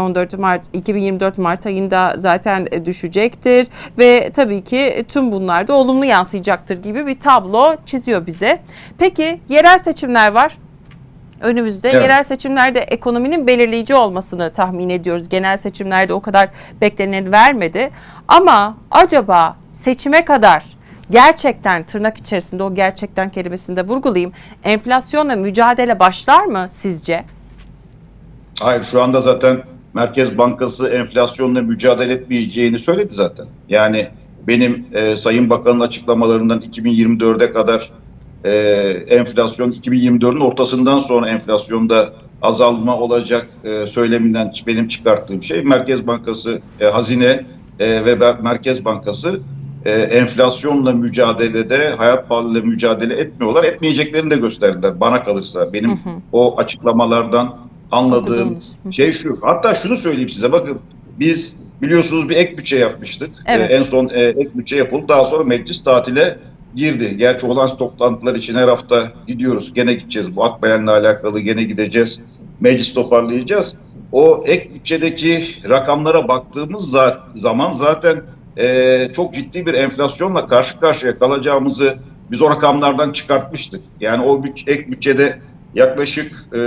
14 Mart 2024 Mart ayında zaten e, düşecektir ve tabii ki tüm bunlar da olumlu yansıyacaktır gibi bir tablo çiziyor bize. Peki yerel seçimler var. Önümüzde Evet. yerel seçimlerde ekonominin belirleyici olmasını tahmin ediyoruz. Genel seçimlerde o kadar bekleneni vermedi. Ama acaba seçime kadar gerçekten tırnak içerisinde o gerçekten kelimesini de vurgulayayım. Enflasyonla mücadele başlar mı sizce? Hayır şu anda zaten Merkez Bankası enflasyonla mücadele etmeyeceğini söyledi zaten. Yani benim e, Sayın Bakan'ın açıklamalarından 2024'e kadar e, enflasyon 2024'ün ortasından sonra enflasyonda azalma olacak e, söyleminden benim çıkarttığım şey Merkez Bankası e, Hazine e, ve Merkez Bankası e, enflasyonla mücadelede hayat pahalılığıyla mücadele etmiyorlar. Etmeyeceklerini de gösterdiler bana kalırsa. Benim Hı hı. o açıklamalardan anladığım Okuduğunuz. Şey şu. Hatta şunu söyleyeyim size bakın biz biliyorsunuz bir ek bütçe yapmıştık. Evet. Ee, en son e, ek bütçe yapıldı. Daha sonra meclis tatile girdi. Gerçi olağanüstü toplantılar için her hafta gidiyoruz. Gene gideceğiz. Bu Akbelen'le alakalı gene gideceğiz. Meclis toparlayacağız. O ek bütçedeki rakamlara baktığımız za- zaman zaten e, çok ciddi bir enflasyonla karşı karşıya kalacağımızı biz o rakamlardan çıkartmıştık. Yani o ek bütçede yaklaşık e,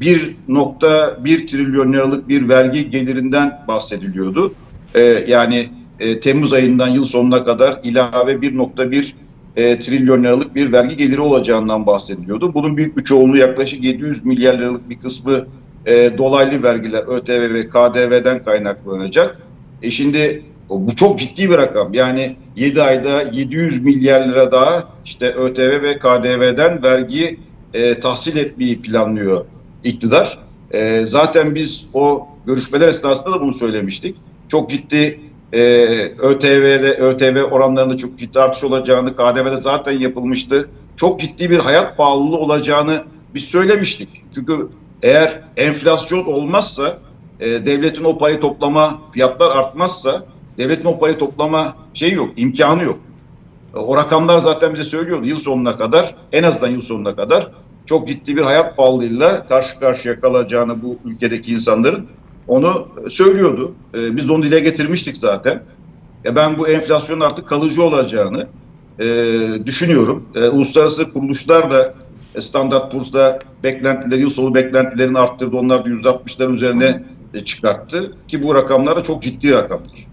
1.1 trilyon liralık bir vergi gelirinden bahsediliyordu. Ee, yani e, Temmuz ayından yıl sonuna kadar ilave 1.1 e, trilyon liralık bir vergi geliri olacağından bahsediliyordu. Bunun büyük bir çoğunluğu yaklaşık 700 milyar liralık bir kısmı e, dolaylı vergiler ÖTV ve KDV'den kaynaklanacak. E şimdi bu çok ciddi bir rakam. Yani 7 ayda 700 milyar lira daha işte ÖTV ve KDV'den vergi e, tahsil etmeyi planlıyor iktidar. E, zaten biz o görüşmeler esnasında da bunu söylemiştik. Çok ciddi e, ÖTV'de ÖTV oranlarında çok ciddi artış olacağını, KDV'de zaten yapılmıştı. Çok ciddi bir hayat pahalılığı olacağını biz söylemiştik. Çünkü eğer enflasyon olmazsa, e, devletin o parayı toplama, fiyatlar artmazsa, devletin o parayı toplama şey yok, imkanı yok. O rakamlar zaten bize söylüyordu yıl sonuna kadar, en azından yıl sonuna kadar çok ciddi bir hayat pahalılığıyla karşı karşıya kalacağını bu ülkedeki insanların onu söylüyordu. E, biz de onu dile getirmiştik zaten. E, ben bu enflasyonun artık kalıcı olacağını e, düşünüyorum. E, uluslararası kuruluşlar da e, Standard Poor's'da beklentileri, yıl sonu beklentilerini arttırdı. Onlar da %60'ların üzerine e, çıkarttı. Ki bu rakamlar da çok ciddi rakamlar.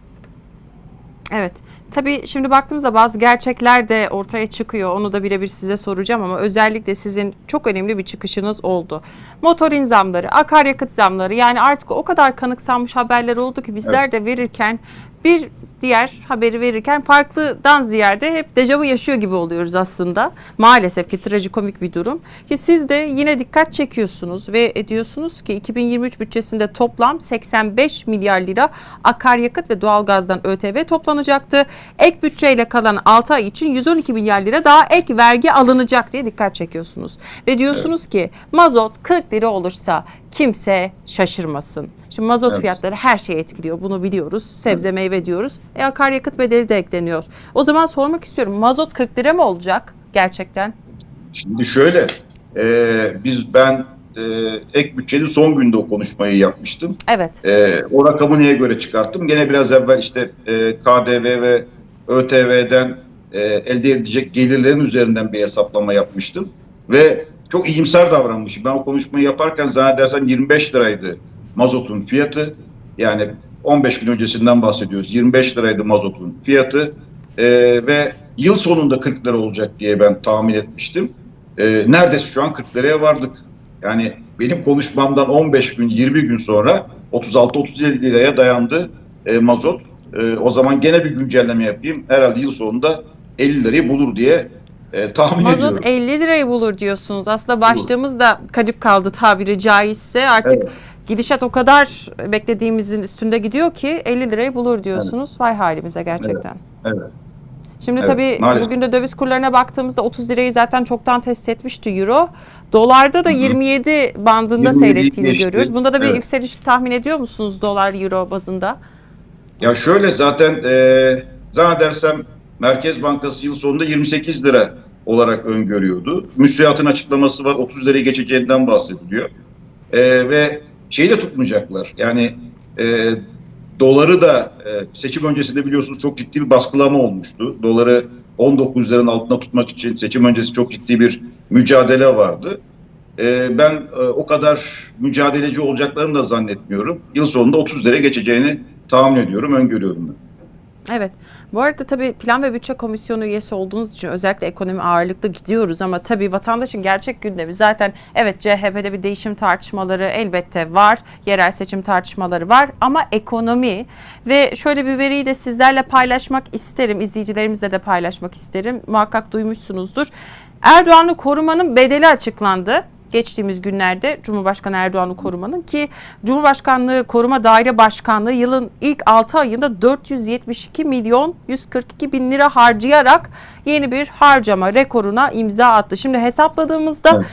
Evet. Tabii şimdi baktığımızda bazı gerçekler de ortaya çıkıyor. Onu da birebir size soracağım ama özellikle sizin çok önemli bir çıkışınız oldu. Motorin zamları, akaryakıt zamları yani artık o kadar kanıksanmış haberler oldu ki bizler de verirken bir diğer haberi verirken farklıdan ziyade hep dejavu yaşıyor gibi oluyoruz aslında. Maalesef ki trajikomik bir durum. Ki siz de yine dikkat çekiyorsunuz ve diyorsunuz ki 2023 bütçesinde toplam 85 milyar lira akaryakıt ve doğalgazdan ÖTV toplanacaktı. Ek bütçeyle kalan 6 ay için 112 milyar lira daha ek vergi alınacak diye dikkat çekiyorsunuz. Ve diyorsunuz ki mazot 40 lira olursa kimse şaşırmasın. Şimdi mazot Evet. fiyatları her şeyi etkiliyor. Bunu biliyoruz. Sebze meyve diyoruz. E akaryakıt bedeli de ekleniyor. O zaman sormak istiyorum. Mazot 40 lira mı olacak gerçekten? Şimdi şöyle, e, biz ben e, ek bütçenin son günde o konuşmayı yapmıştım. Evet. E, o rakamı neye göre çıkarttım? Gene biraz evvel işte e, KDV ve ÖTV'den e, elde edilecek gelirlerin üzerinden bir hesaplama yapmıştım. Ve çok iyimser davranmışım. Ben o konuşmayı yaparken zannedersem 25 liraydı mazotun fiyatı. Yani 15 gün öncesinden bahsediyoruz. 25 liraydı mazotun fiyatı. E, ve yıl sonunda 40 lira olacak diye ben tahmin etmiştim. E, neredeyse şu an 40 liraya vardık. Yani benim konuşmamdan 15 gün 20 gün sonra 36-37 liraya dayandı e, mazot. E, o zaman gene bir güncelleme yapayım. Herhalde yıl sonunda 50 lirayı bulur diye e, tahmin ediyorum. Mazot 50 lirayı bulur diyorsunuz. Aslında başlığımız da kadıp kaldı tabiri caizse. Artık Evet. gidişat o kadar beklediğimizin üstünde gidiyor ki 50 lirayı bulur diyorsunuz. Vay halimize gerçekten. Evet. Şimdi Evet, tabii maalesef. bugün de döviz kurlarına baktığımızda 30 lirayı zaten çoktan test etmişti euro. Dolarda da 27 bandında 27 seyrettiğini geçti. görüyoruz. Bunda da bir Evet. yükseliş tahmin ediyor musunuz dolar euro bazında? Ya şöyle zaten e, zannedersem Merkez Bankası yıl sonunda 28 lira olarak öngörüyordu. Müsriatın açıklaması var 30 liraya geçeceğinden bahsediliyor. E, ve şeyi de tutmayacaklar. Yani e, doları da e, seçim öncesinde biliyorsunuz çok ciddi bir baskılama olmuştu. Doları 19 liranın altına tutmak için seçim öncesi çok ciddi bir mücadele vardı. E, ben e, o kadar mücadeleci olacaklarını da zannetmiyorum. Yıl sonunda 30 liraya geçeceğini tahmin ediyorum, öngörüyorum ben. Evet. Bu arada tabii Plan ve Bütçe Komisyonu üyesi olduğunuz için özellikle ekonomi ağırlıklı gidiyoruz ama tabii vatandaşın gerçek gündemi zaten evet CHP'de bir değişim tartışmaları elbette var. Yerel seçim tartışmaları var ama ekonomi ve şöyle bir veriyi de sizlerle paylaşmak isterim. izleyicilerimizle de paylaşmak isterim. Muhakkak duymuşsunuzdur. Erdoğan'ı korumanın bedeli açıklandı geçtiğimiz günlerde Cumhurbaşkanı Erdoğan'ı korumanın ki Cumhurbaşkanlığı Koruma Daire Başkanlığı yılın ilk 6 ayında 472 milyon 142 bin lira harcayarak yeni bir harcama rekoruna imza attı. Şimdi hesapladığımızda Evet.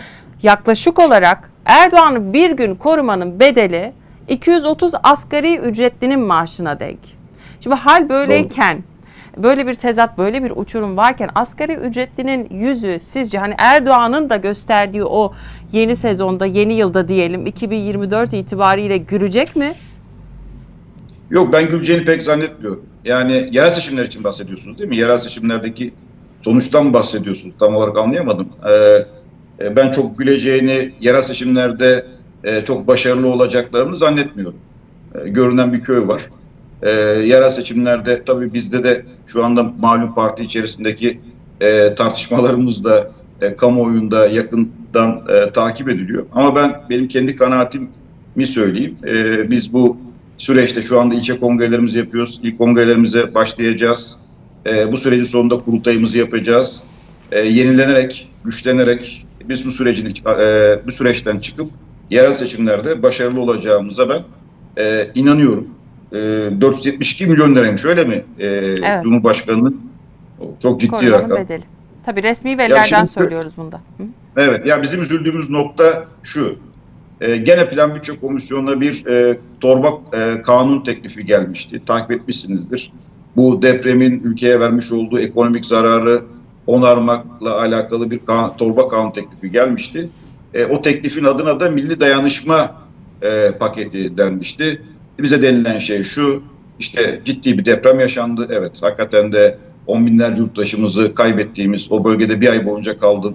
yaklaşık olarak Erdoğan'ı bir gün korumanın bedeli 230 asgari ücretlinin maaşına denk. Şimdi hal böyleyken böyle bir tezat, böyle bir uçurum varken asgari ücretlinin yüzü sizce hani Erdoğan'ın da gösterdiği o yeni sezonda, yeni yılda diyelim 2024 itibariyle gülecek mi? Yok ben güleceğini pek zannetmiyorum. Yani yerel seçimler için bahsediyorsunuz değil mi? Yerel seçimlerdeki sonuçtan bahsediyorsunuz. Tam olarak anlayamadım. Ee, e, ben çok güleceğini, yerel seçimlerde e, çok başarılı olacaklarını zannetmiyorum. E, görünen bir köy var. E, yerel seçimlerde tabii bizde de şu anda malum parti içerisindeki e, tartışmalarımız da e, kamuoyunda yakından e, takip ediliyor. Ama ben benim kendi kanaatimi söyleyeyim. E, biz bu süreçte şu anda ilçe kongrelerimizi yapıyoruz. İlk kongrelerimize başlayacağız. E, bu sürecin sonunda kurultayımızı yapacağız. E, yenilenerek, güçlenerek biz bu sürecin e, bu süreçten çıkıp yerel seçimlerde başarılı olacağımıza ben e, inanıyorum. E, 472 milyon liraymış öyle mi? E, Cumhurbaşkanı'nın çok ciddi Korumanın rakam. bedeli. Tabii resmi verilerden şimdi- söylüyoruz bunda. Hı? Evet, ya bizim üzüldüğümüz nokta şu. E, gene Plan Bütçe Komisyonu'na bir e, torba e, kanun teklifi gelmişti. Takip etmişsinizdir. Bu depremin ülkeye vermiş olduğu ekonomik zararı onarmakla alakalı bir kan- torba kanun teklifi gelmişti. E, o teklifin adına da Milli Dayanışma e, paketi denmişti. Bize denilen şey şu, işte ciddi bir deprem yaşandı. Evet, hakikaten de on binlerce yurttaşımızı kaybettiğimiz o bölgede bir ay boyunca kaldım.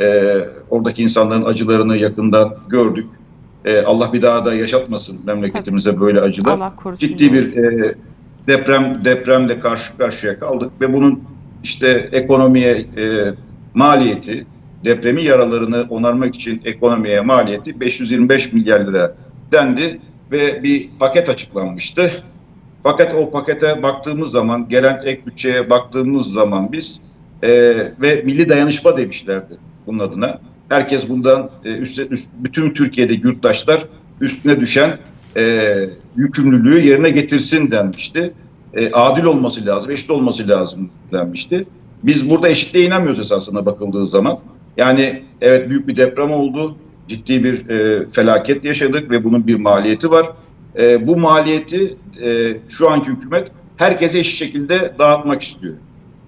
Ee, oradaki insanların acılarını yakından gördük. Ee, Allah bir daha da yaşatmasın memleketimize böyle acılar. Ciddi bir e, deprem depremle karşı karşıya kaldık ve bunun işte ekonomiye e, maliyeti, depremin yaralarını onarmak için ekonomiye maliyeti 525 milyar lira dendi ve bir paket açıklanmıştı. Fakat o pakete baktığımız zaman, gelen ek bütçeye baktığımız zaman biz e, ve milli dayanışma demişlerdi bunun adına. Herkes bundan e, üst, üst, bütün Türkiye'deki yurttaşlar üstüne düşen e, yükümlülüğü yerine getirsin denmişti. E, adil olması lazım, eşit olması lazım denmişti. Biz burada eşitliğe inanmıyoruz esasına bakıldığı zaman. Yani evet büyük bir deprem oldu, ciddi bir e, felaket yaşadık ve bunun bir maliyeti var. E, bu maliyeti e, şu anki hükümet herkese eşit şekilde dağıtmak istiyor.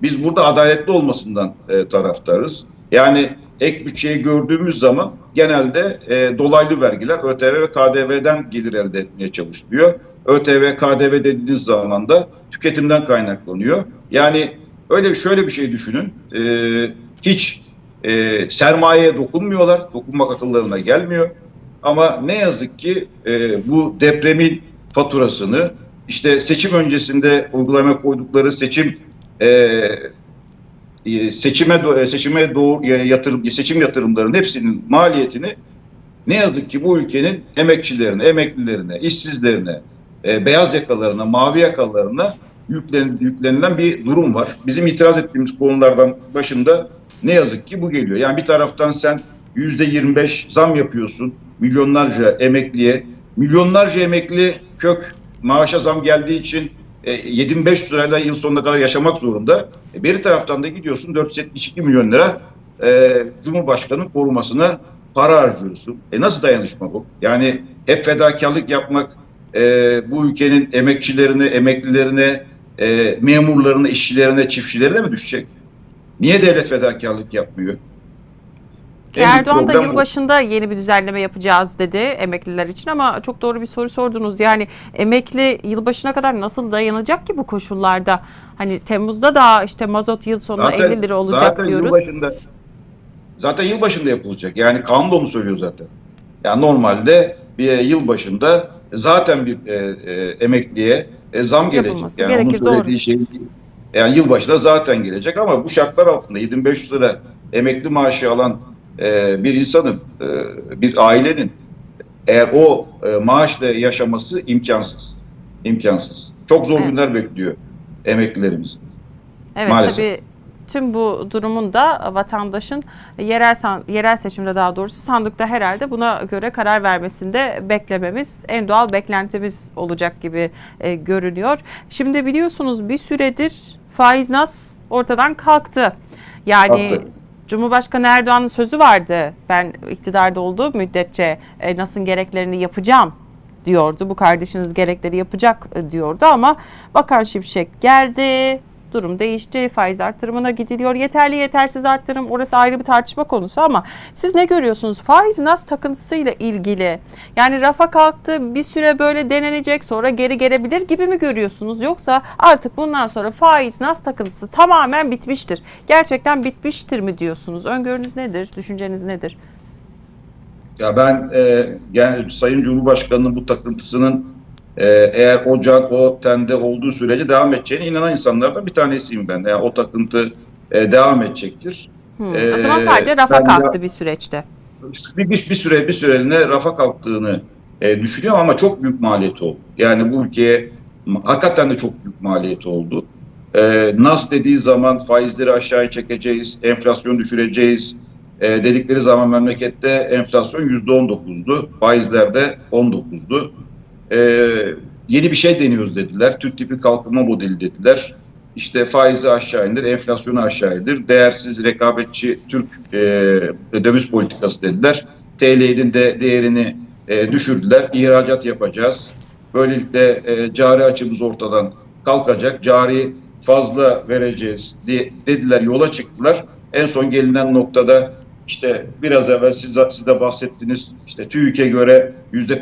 Biz burada adaletli olmasından e, taraftarız. Yani ek bütçeyi gördüğümüz zaman genelde e, dolaylı vergiler ÖTV ve KDV'den gelir elde etmeye çalışılıyor. ÖTV, KDV dediğiniz zaman da tüketimden kaynaklanıyor. Yani öyle şöyle bir şey düşünün. E, hiç e, sermayeye dokunmuyorlar. Dokunmak akıllarına gelmiyor. Ama ne yazık ki e, bu depremin faturasını işte seçim öncesinde uygulama koydukları seçim e, e, seçime do- seçime doğru yatırım seçim yatırımlarının hepsinin maliyetini ne yazık ki bu ülkenin emekçilerine, emeklilerine, işsizlerine, e, beyaz yakalarına, mavi yakalarına yüklen, yüklenilen bir durum var. Bizim itiraz ettiğimiz konulardan başında ne yazık ki bu geliyor. Yani bir taraftan sen yüzde 25 zam yapıyorsun milyonlarca emekliye, milyonlarca emekli kök maaşa zam geldiği için e, 7500 lirayla yıl sonuna kadar yaşamak zorunda. E, bir taraftan da gidiyorsun 472 milyon lira e, Cumhurbaşkanı'nın korumasına para harcıyorsun. E nasıl dayanışma bu? Yani hep fedakarlık yapmak e, bu ülkenin emekçilerine, emeklilerine, e, memurlarına, işçilerine, çiftçilerine mi düşecek? Niye devlet fedakarlık yapmıyor? Erdoğan da problem bu. yılbaşında yeni bir düzenleme yapacağız dedi emekliler için ama çok doğru bir soru sordunuz. Yani emekli yılbaşına kadar nasıl dayanacak ki bu koşullarda? Hani Temmuz'da da işte mazot yıl sonunda 50 lira olacak zaten diyoruz. Yılbaşında, zaten yılbaşında yapılacak. Yani kanun da onu söylüyor zaten. Yani normalde bir yılbaşında zaten bir e, e, emekliye e, zam gelecek. Yapılması yani gerekir, onun söylediği şey yani yılbaşında zaten gelecek ama bu şartlar altında 7500 lira emekli maaşı alan e, bir insanın, e, bir ailenin eğer o e, maaşla yaşaması imkansız. İmkansız. Çok zor Evet. günler bekliyor emeklilerimiz. Evet Maalesef. tabii tüm bu durumun da vatandaşın yerel yerel seçimde daha doğrusu sandıkta herhalde buna göre karar vermesinde beklememiz en doğal beklentimiz olacak gibi e, görünüyor. Şimdi biliyorsunuz bir süredir faiz nas ortadan kalktı. Yani Kalktı. Cumhurbaşkanı Erdoğan'ın sözü vardı. Ben iktidarda olduğu müddetçe e, NAS'ın gereklerini yapacağım diyordu. Bu kardeşiniz gerekleri yapacak e, diyordu ama Bakan Şimşek geldi. Durum değişti. Faiz artırımına gidiliyor. Yeterli yetersiz artırım orası ayrı bir tartışma konusu ama siz ne görüyorsunuz? Faiz nas takıntısıyla ilgili. Yani rafa kalktı bir süre böyle denenecek sonra geri gelebilir gibi mi görüyorsunuz? Yoksa artık bundan sonra faiz nas takıntısı tamamen bitmiştir. Gerçekten bitmiştir mi diyorsunuz? Öngörünüz nedir? Düşünceniz nedir? Ya ben e, yani Sayın Cumhurbaşkanı'nın bu takıntısının e, eğer o can o tende olduğu sürece devam edeceğine inanan insanlardan bir tanesiyim ben. Yani o takıntı e, devam edecektir. Hmm. E, o zaman sadece rafa ben kalktı bir süreçte. Bir, bir, bir süre bir süreliğine rafa kalktığını e, düşünüyorum ama çok büyük maliyet oldu. Yani bu ülkeye hakikaten de çok büyük maliyet oldu. E, NAS dediği zaman faizleri aşağıya çekeceğiz, enflasyon düşüreceğiz. E, dedikleri zaman memlekette enflasyon %19'du, faizlerde 19'du. E, yeni bir şey deniyoruz dediler, Türk tipi kalkınma modeli dediler. İşte faizi aşağı indir, enflasyonu aşağı indir, değersiz rekabetçi Türk e, döviz politikası dediler. TL'nin de değerini e, düşürdüler, ihracat yapacağız. Böylelikle e, cari açımız ortadan kalkacak, cari fazla vereceğiz diye dediler, yola çıktılar. En son gelinen noktada işte biraz evvel siz, siz de bahsettiniz, işte TÜİK'e göre yüzde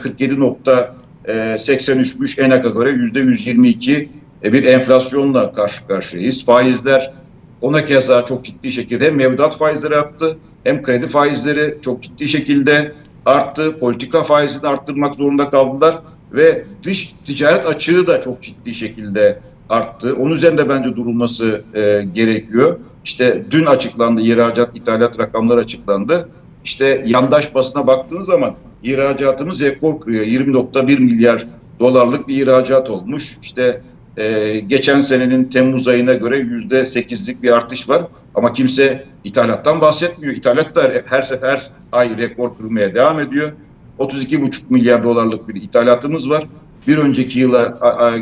47.83'müş, ENAK'a göre yüzde 122 e, bir enflasyonla karşı karşıyayız. Faizler ona keza çok ciddi şekilde hem mevduat faizleri arttı hem kredi faizleri çok ciddi şekilde arttı. Politika faizini arttırmak zorunda kaldılar ve dış ticaret açığı da çok ciddi şekilde arttı. Onun üzerinde bence durulması e, gerekiyor. İşte dün açıklandı ihracat, ithalat rakamları açıklandı. İşte yandaş basına baktığınız zaman ihracatımız rekor kırıyor. 20.1 milyar dolarlık bir ihracat olmuş. İşte ee, geçen senenin Temmuz ayına göre yüzde sekizlik bir artış var. Ama kimse ithalattan bahsetmiyor. İthalat da her sefer ay rekor kırmaya devam ediyor. 32,5 milyar dolarlık bir ithalatımız var. Bir önceki yıla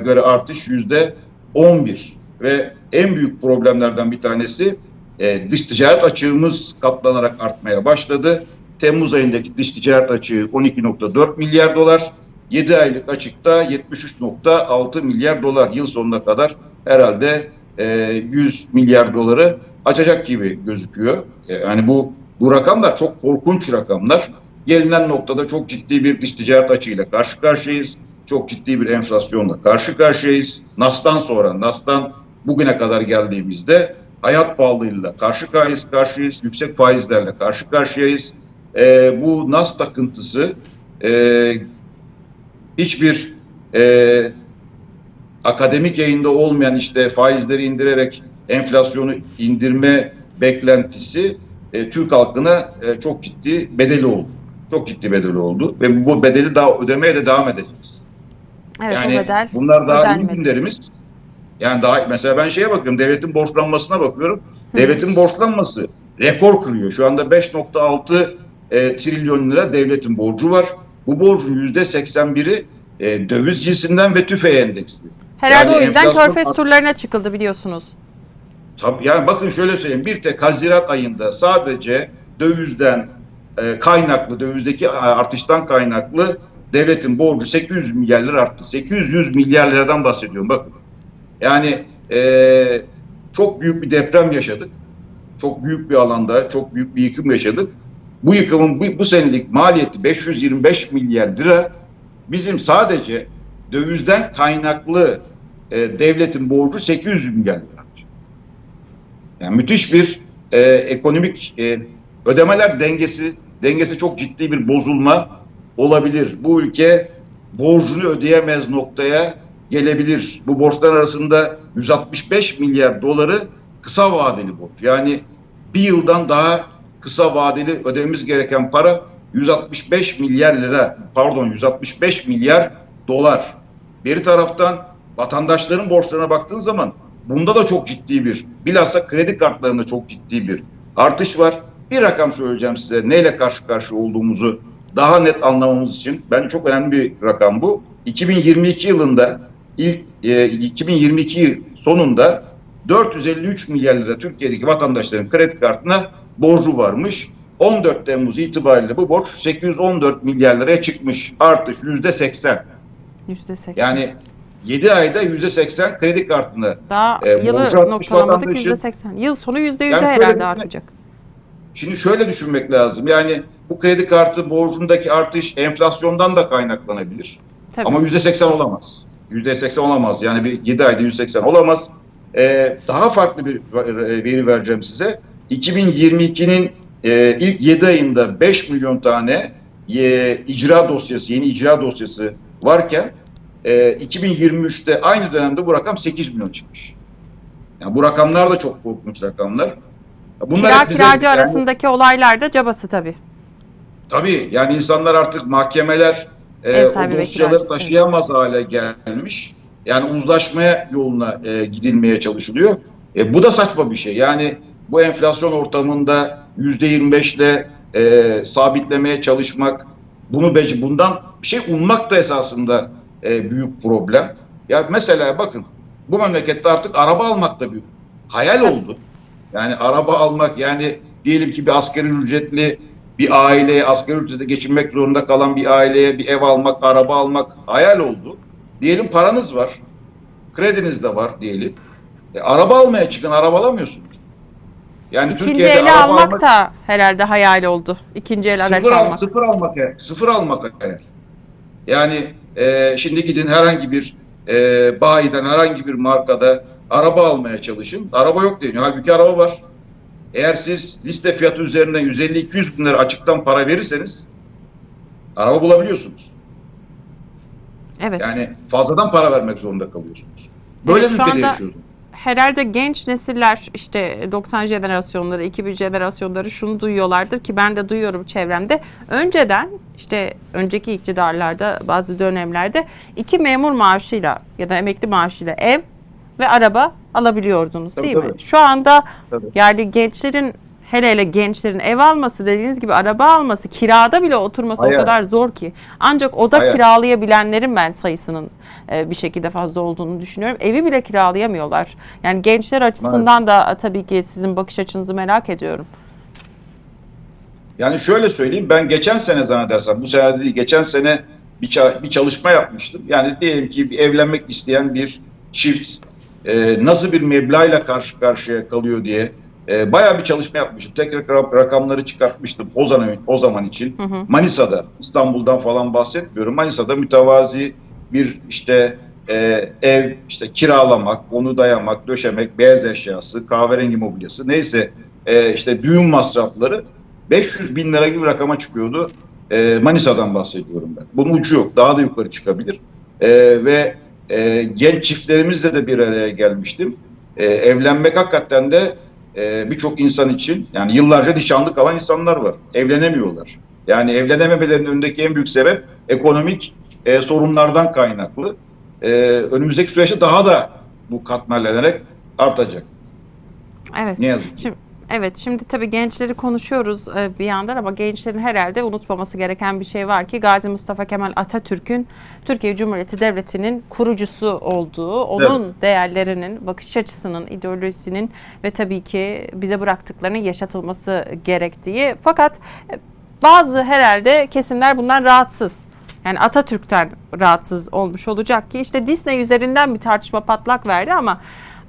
göre artış yüzde 11. Ve en büyük problemlerden bir tanesi e, dış ticaret açığımız katlanarak artmaya başladı. Temmuz ayındaki dış ticaret açığı 12.4 milyar dolar. 7 aylık açıkta 73.6 milyar dolar yıl sonuna kadar herhalde e, 100 milyar doları açacak gibi gözüküyor. E, yani bu bu rakamlar çok korkunç rakamlar. Gelinen noktada çok ciddi bir dış ticaret açığıyla karşı karşıyayız. Çok ciddi bir enflasyonla karşı karşıyayız. NAS'tan sonra, NAS'tan bugüne kadar geldiğimizde hayat pahalılığıyla karşı karşıyayız, karşıyayız yüksek faizlerle karşı karşıyayız. E, bu NAS takıntısı e, hiçbir e, akademik yayında olmayan işte faizleri indirerek enflasyonu indirme beklentisi e, Türk halkına e, çok ciddi bedeli oldu. Çok ciddi bedeli oldu ve bu bedeli daha ödemeye de devam edeceğiz. Evet yani bedel bunlar daha ödenmedi. günlerimiz. Yani daha mesela ben şeye bakıyorum devletin borçlanmasına bakıyorum. Devletin borçlanması rekor kırıyor. Şu anda 5.6 e, trilyon lira devletin borcu var. Bu borcun yüzde 81'i e, döviz cinsinden ve tüfe endeksli. Herhalde Yani o yüzden enflasyon- körfez turlarına çıkıldı biliyorsunuz. Tabii yani bakın şöyle söyleyeyim. Bir tek Haziran ayında sadece dövizden e, kaynaklı, dövizdeki artıştan kaynaklı devletin borcu 800 milyar lira arttı. 800 milyar liradan bahsediyorum bakın. Yani e, çok büyük bir deprem yaşadık. Çok büyük bir alanda, çok büyük bir yıkım yaşadık. Bu yıkımın bu, bu senelik maliyeti 525 milyar lira. Bizim sadece dövizden kaynaklı e, devletin borcu 800 milyar lira. Yani müthiş bir e, ekonomik e, ödemeler dengesi dengesi çok ciddi bir bozulma olabilir. Bu ülke borcunu ödeyemez noktaya gelebilir. Bu borçlar arasında 165 milyar doları kısa vadeli borç. Yani bir yıldan daha kısa vadeli ödememiz gereken para 165 milyar lira pardon 165 milyar dolar. Bir taraftan vatandaşların borçlarına baktığın zaman bunda da çok ciddi bir bilhassa kredi kartlarında çok ciddi bir artış var. Bir rakam söyleyeceğim size neyle karşı karşıya olduğumuzu daha net anlamamız için bence çok önemli bir rakam bu. 2022 yılında ilk e, 2022 sonunda 453 milyar lira Türkiye'deki vatandaşların kredi kartına borcu varmış. 14 Temmuz itibariyle bu borç 814 milyar liraya çıkmış. Artış yüzde 80. %80. Yani 7 ayda yüzde 80 kredi kartına. Daha e, yılı noktalamadık vatandaşın. %80. Yıl sonu %100'e Yani herhalde artacak. Şimdi şöyle düşünmek lazım. Yani bu kredi kartı borcundaki artış enflasyondan da kaynaklanabilir. Tabii. Ama yüzde seksen olamaz. Yüzde seksen olamaz. Yani bir 7 ayda yüzde seksen olamaz. Ee, daha farklı bir e, veri vereceğim size. 2022'nin e, ilk 7 ayında 5 milyon tane e, icra dosyası, yeni icra dosyası varken e, 2023'te aynı dönemde bu rakam 8 milyon çıkmış. Yani bu rakamlar da çok korkunç rakamlar. Bunlar Kira kiracı yani- arasındaki olaylar da cabası tabii. Tabii yani insanlar artık mahkemeler e, o dosyaları taşıyamaz hale gelmiş. Yani uzlaşmaya yoluna e, gidilmeye çalışılıyor. E, bu da saçma bir şey. Yani bu enflasyon ortamında yüzde 25 ile e, sabitlemeye çalışmak, bunu bec- bundan bir şey ummak da esasında e, büyük problem. Ya mesela bakın bu memlekette artık araba almak da büyük hayal oldu. Yani araba almak yani diyelim ki bir asgari ücretli bir aileye asgari ücrete geçinmek zorunda kalan bir aileye bir ev almak, araba almak hayal oldu. Diyelim paranız var. Krediniz de var diyelim. E, araba almaya çıkın, araba alamıyorsunuz. Yani İkinci Türkiye'de eli araba almak da herhalde hayal oldu. İkinci el araç sıfır, al- almak. sıfır almak, sıfır almak hayal. Yani e, şimdi gidin herhangi bir e, bayiden herhangi bir markada araba almaya çalışın. Araba yok deniyor. Halbuki araba var. Eğer siz liste fiyatı üzerinden 150-200 bin lira açıktan para verirseniz araba bulabiliyorsunuz. Evet. Yani fazladan para vermek zorunda kalıyorsunuz. Böyle Evet, bir ülkede anda- yaşıyoruz. herhalde genç nesiller işte 90 jenerasyonları, 2000 jenerasyonları şunu duyuyorlardır ki ben de duyuyorum çevremde. Önceden işte önceki iktidarlarda bazı dönemlerde iki memur maaşıyla ya da emekli maaşıyla ev ve araba alabiliyordunuz Tabii, değil mi? tabii. Şu anda Tabii. yani gençlerin hele hele gençlerin ev alması dediğiniz gibi araba alması kirada bile oturması Hayal. o kadar zor ki. Ancak oda Hayal. kiralayabilenlerin ben sayısının e, bir şekilde fazla olduğunu düşünüyorum. Evi bile kiralayamıyorlar. Yani gençler açısından da e, tabii ki sizin bakış açınızı merak ediyorum. Yani şöyle söyleyeyim ben geçen sene zannedersem bu sene değil geçen sene bir, bir çalışma yapmıştım. Yani diyelim ki bir evlenmek isteyen bir çift e, nasıl bir meblağla karşı karşıya kalıyor diye e, bayağı bir çalışma yapmıştım. Tekrar rak- rakamları çıkartmıştım o zaman o zaman için. Hı hı. Manisa'da İstanbul'dan falan bahsetmiyorum. Manisa'da mütevazi bir işte e, ev işte kiralamak, onu dayamak, döşemek, beyaz eşyası, kahverengi mobilyası neyse e, işte düğün masrafları 500 bin lira gibi rakama çıkıyordu. E, Manisa'dan bahsediyorum ben. Bunun ucu yok. Daha da yukarı çıkabilir. E, ve e, genç çiftlerimizle de bir araya gelmiştim. E, evlenmek hakikaten de e, birçok insan için yani yıllarca nişanlı kalan insanlar var. Evlenemiyorlar. Yani evlenememelerinin önündeki en büyük sebep ekonomik e, sorunlardan kaynaklı. E, önümüzdeki süreçte daha da bu katmerlenerek artacak. Evet. Ne yazık. Şimdi Evet şimdi tabii gençleri konuşuyoruz e, bir yandan ama gençlerin herhalde unutmaması gereken bir şey var ki Gazi Mustafa Kemal Atatürk'ün Türkiye Cumhuriyeti Devleti'nin kurucusu olduğu, onun değerlerinin, bakış açısının, ideolojisinin ve tabii ki bize bıraktıklarının yaşatılması gerektiği. Fakat e, bazı herhalde kesimler bundan rahatsız. Yani Atatürk'ten rahatsız olmuş olacak ki işte Disney üzerinden bir tartışma patlak verdi ama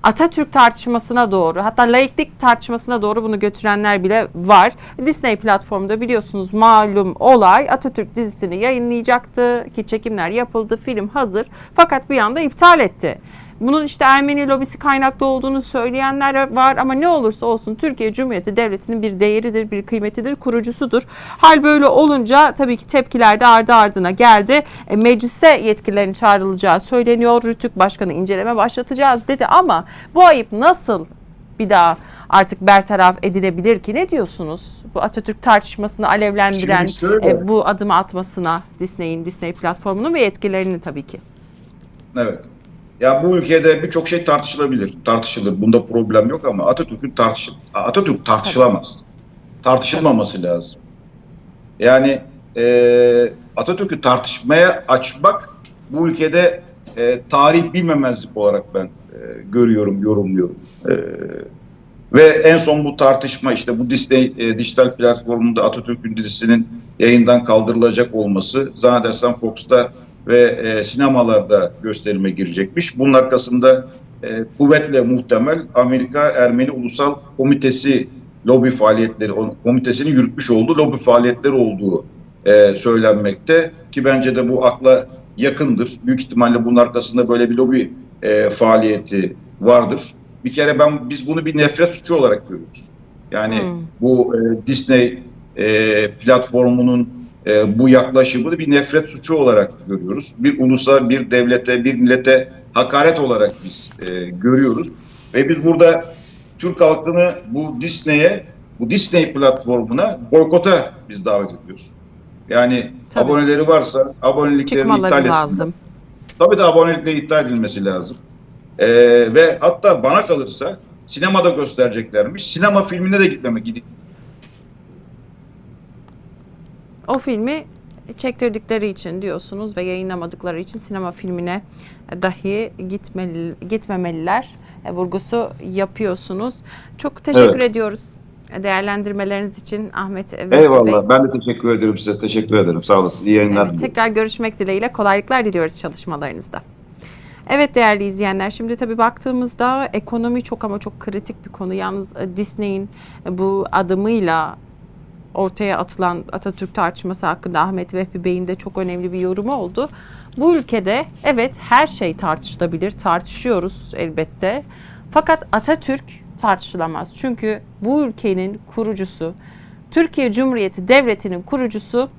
Atatürk tartışmasına doğru hatta laiklik tartışmasına doğru bunu götürenler bile var. Disney platformunda biliyorsunuz malum olay Atatürk dizisini yayınlayacaktı ki çekimler yapıldı film hazır fakat bir anda iptal etti. Bunun işte Ermeni lobisi kaynaklı olduğunu söyleyenler var ama ne olursa olsun Türkiye Cumhuriyeti Devleti'nin bir değeridir, bir kıymetidir, kurucusudur. Hal böyle olunca tabii ki tepkiler de ardı ardına geldi. E, meclise yetkililerin çağrılacağı söyleniyor. Rütük Başkanı inceleme başlatacağız dedi ama bu ayıp nasıl bir daha artık bertaraf edilebilir ki? Ne diyorsunuz? Bu Atatürk tartışmasını alevlendiren e, bu adımı atmasına Disney'in, Disney platformunun ve yetkililerinin tabii ki. Evet. Ya bu ülkede birçok şey tartışılabilir. Tartışılır. Bunda problem yok ama Atatürk'ün tartışıl Atatürk tartışılamaz. Tartışılmaması lazım. Yani e, Atatürk'ü tartışmaya açmak bu ülkede e, tarih bilmemezlik olarak ben e, görüyorum, yorumluyorum. E, ve en son bu tartışma işte bu Disney e, dijital platformunda Atatürk'ün dizisinin yayından kaldırılacak olması zannedersem Fox'ta ve e, sinemalarda gösterime girecekmiş. Bunun arkasında e, kuvvetle muhtemel Amerika Ermeni Ulusal Komitesi lobi faaliyetleri, o komitesinin yürütmüş olduğu lobi faaliyetleri olduğu e, söylenmekte ki bence de bu akla yakındır. Büyük ihtimalle bunun arkasında böyle bir lobi e, faaliyeti vardır. Bir kere ben biz bunu bir nefret suçu olarak görüyoruz. Yani Hmm. bu e, Disney e, platformunun e, bu yaklaşımını bir nefret suçu olarak görüyoruz. Bir ulusa, bir devlete, bir millete hakaret olarak biz e, görüyoruz. Ve biz burada Türk halkını bu Disney'e, bu Disney platformuna boykota biz davet ediyoruz. Yani Tabii. aboneleri varsa aboneliklerini iptal etsinler. lazım. Tabii de abonelikleri iptal edilmesi lazım. Ee, ve hatta bana kalırsa sinemada göstereceklermiş. Sinema filmine de gitmemek gidip O filmi çektirdikleri için diyorsunuz ve yayınlamadıkları için sinema filmine dahi gitmeli, gitmemeliler e, vurgusu yapıyorsunuz. Çok teşekkür Evet. ediyoruz değerlendirmeleriniz için Ahmet Vehbi Bey. Eyvallah. Ben de teşekkür ederim size. Teşekkür ederim. Sağ olasın. İyi yayınlar Evet, tekrar görüşmek dileğiyle kolaylıklar diliyoruz çalışmalarınızda. Evet değerli izleyenler şimdi tabii baktığımızda ekonomi çok ama çok kritik bir konu. Yalnız e, Disney'in e, bu adımıyla ortaya atılan Atatürk tartışması hakkında Ahmet Vehbi Bey'in de çok önemli bir yorumu oldu. Bu ülkede evet her şey tartışılabilir, tartışıyoruz elbette. Fakat Atatürk tartışılamaz. Çünkü bu ülkenin kurucusu, Türkiye Cumhuriyeti Devleti'nin kurucusu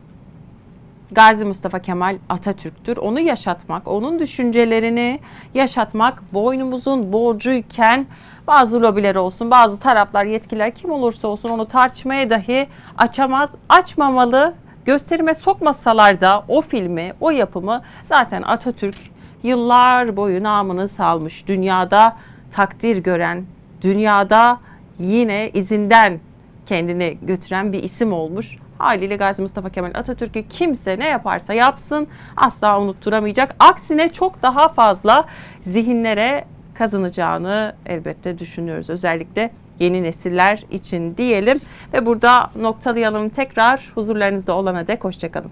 Gazi Mustafa Kemal Atatürk'tür. Onu yaşatmak, onun düşüncelerini yaşatmak boynumuzun borcuyken bazı lobiler olsun, bazı taraflar, yetkililer kim olursa olsun onu tartışmaya dahi açamaz, açmamalı. Gösterime sokmasalar da o filmi, o yapımı zaten Atatürk yıllar boyu namını salmış. Dünyada takdir gören, dünyada yine izinden kendini götüren bir isim olmuş. Haliyle Gazi Mustafa Kemal Atatürk'ü kimse ne yaparsa yapsın asla unutturamayacak. Aksine çok daha fazla zihinlere kazanacağını elbette düşünüyoruz. Özellikle yeni nesiller için diyelim ve burada noktalayalım tekrar huzurlarınızda olana dek hoşçakalın.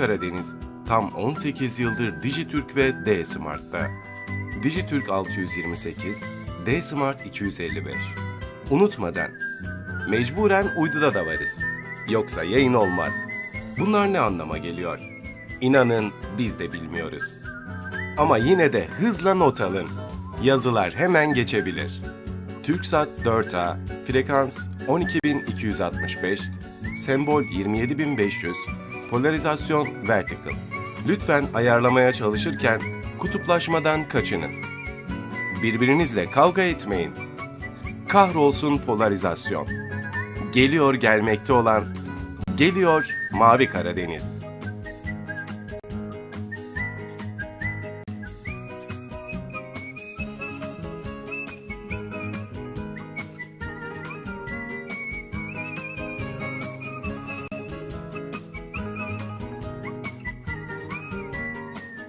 Karadeniz tam 18 yıldır Dijitürk ve D-Smart'ta. Dijitürk 628, D-Smart 255. Unutmadan, mecburen uyduda da varız. Yoksa yayın olmaz. Bunlar ne anlama geliyor? İnanın biz de bilmiyoruz. Ama yine de hızla not alın. Yazılar hemen geçebilir. TürkSat 4A, frekans 12265, sembol 27500, polarizasyon vertical. Lütfen ayarlamaya çalışırken kutuplaşmadan kaçının. Birbirinizle kavga etmeyin. Kahrolsun polarizasyon. Geliyor gelmekte olan, geliyor Mavi Karadeniz.